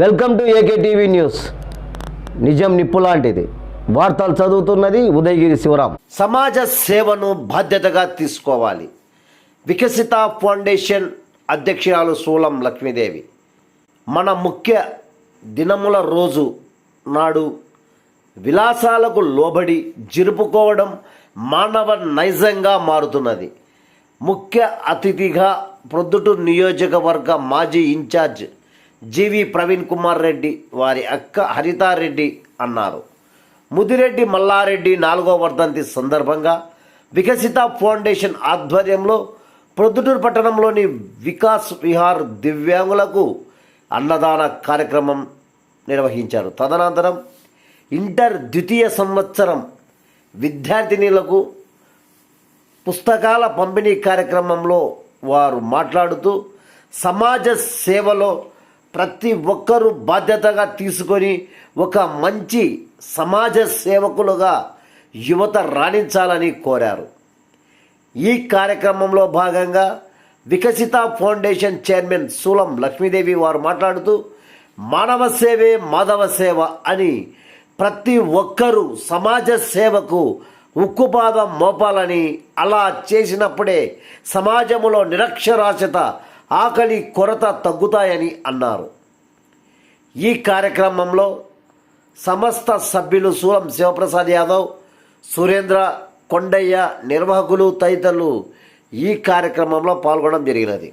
Welcome to AK TV news. నిజం నిప్పు లాంటిది. వార్తలు చదువుతున్నది ఉదయగిరి శివరాం. సమాజ సేవను బాధ్యతగా తీసుకోవాలి. వికసిత ఫౌండేషన్ అధ్యక్షురాలు సూలం లక్ష్మీదేవి. మన ముఖ్య దినముల రోజు నాడు విలాసాలకు లోబడి జరుపుకోవడం మానవ నైజంగా మారుతున్నది. ముఖ్య అతిథిగా ప్రొద్దుటూరు నియోజకవర్గ మాజీ ఇన్ఛార్జ్ జీవి ప్రవీణ్ కుమార్ రెడ్డి వారి అక్క హరితారెడ్డి అన్నారు. ముదిరెడ్డి మల్లారెడ్డి నాలుగో వర్ధంతి సందర్భంగా వికసిత ఫౌండేషన్ ఆధ్వర్యంలో ప్రొద్దుటూరు పట్టణంలోని వికాస్ విహార్ దివ్యాంగులకు అన్నదాన కార్యక్రమం నిర్వహించారు. తదనంతరం ఇంటర్ ద్వితీయ సంవత్సరం విద్యార్థినిలకు పుస్తకాల పంపిణీ కార్యక్రమంలో వారు మాట్లాడుతూ సమాజ సేవలో ప్రతి ఒక్కరూ బాధ్యతగా తీసుకొని ఒక మంచి సమాజ సేవకులుగా యువత రాణించాలని కోరారు. ఈ కార్యక్రమంలో భాగంగా వికసిత ఫౌండేషన్ చైర్మన్ సూలం లక్ష్మీదేవి వారు మాట్లాడుతూ మానవ సేవే మాధవ సేవ అని ప్రతి ఒక్కరూ సమాజ సేవకు ఉక్కుపాదం మోపాలని అలా చేసినప్పుడే సమాజంలో నిరక్షరాస్యత ఆకలి కొరత తగ్గుతాయని అన్నారు. ఈ కార్యక్రమంలో సమస్త సభ్యులు సూలం శివప్రసాద్ యాదవ్ సురేంద్ర కొండయ్య నిర్వాహకులు తదితరులు ఈ కార్యక్రమంలో పాల్గొనడం జరిగినది.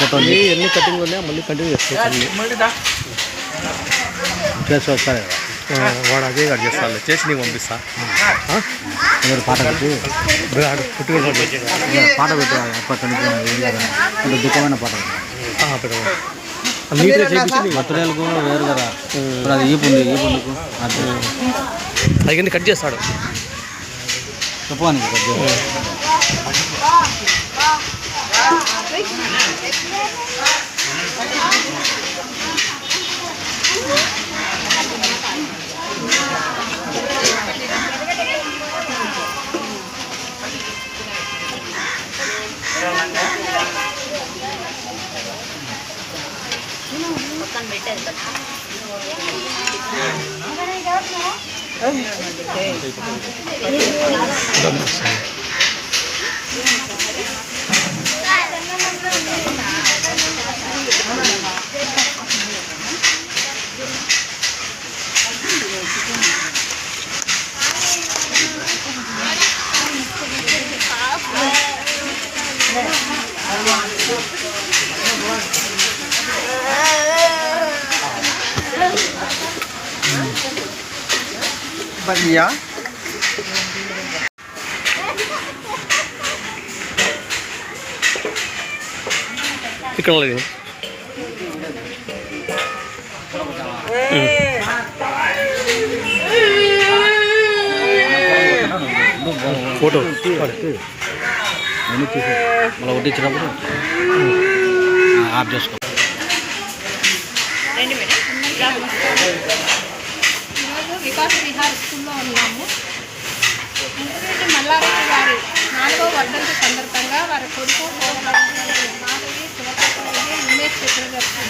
ఫోటోలు ఎన్ని కటింగ్ ఉన్నాయో మళ్ళీ కంటిన్యూ చేసుకోవాలి చేసి వస్తాయి కదా వాడు అదే కట్ చేస్తాను చేసి నీకు పంపిస్తా పాట పెట్టి పుట్టుకొని పాట పెట్టి అంటే దుఃఖమైన పాట నీట్గా చేయించి బర్త్డేలకు వేరు కదా ఇప్పుడు అది ఈపు ఉంది ఈపు ఎందుకు అది కట్ చేస్తాడు చెప్పడానికి కట్ చేస్తాడు పక్కన పెట్టారు కదా Thank you. ba niya? Ikaw foto ini hmm. tuh malah udah cerah tuh nah adjust ini mana Vikas Vihar స్కూల్లో ఉన్నాము. ఇంటిరెడ్డి మల్లారెడ్డి గారి నాలుగో వర్ధంతి సందర్భంగా వారి కొడుకు మాధవి శివకృష్ణరెడ్డి ఉమేష్ చక్రవర్తి.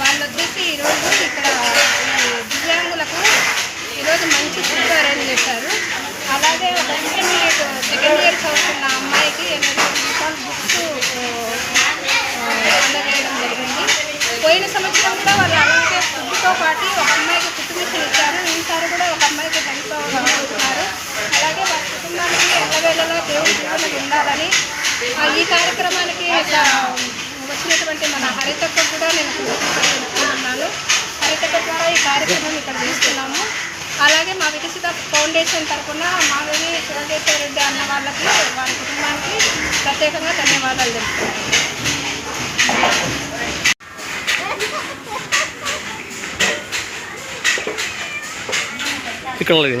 వాళ్ళు వచ్చేసి ఈరోజు ఇక్కడ దివ్యాంగులకు ఈరోజు మంచి ఫుడ్ అరేంజ్ చేశారు. అలాగే ఒక ఇంటర్మీడియట్ సెకండ్ ఇయర్ చదువుతున్న అమ్మాయికి ఎనిమిది రూపాయలు బుక్స్ అందజేయడం జరిగింది. పోయిన సంవత్సరం కూడా వాళ్ళు అలాగే ఫుడ్తో పాటు ఒక అమ్మాయికి కుట్టు మిషన్ ఇచ్చారు ఈసారి కూడా ఒక అమ్మాయికి హెల్ప్ అనుకుంటున్నారు అలాగే వారి కుటుంబానికి ఎల్లవేళలో దేవుడి ఉండాలని ఈ కార్యక్రమానికి వచ్చినటువంటి మన హరితకు కూడా నేను కృతజ్ఞతలు హరితక ద్వారా ఈ కార్యక్రమం ఇక్కడ చేస్తున్నాము. అలాగే మా వికసిత ఫౌండేషన్ తరఫున మాధవి శివకేశ్వర రెడ్డి అన్న వాళ్ళకి వారి కుటుంబానికి ప్రత్యేకంగా ధన్యవాదాలు తెలుపుతున్నాను. ఇక్కడ లేదు.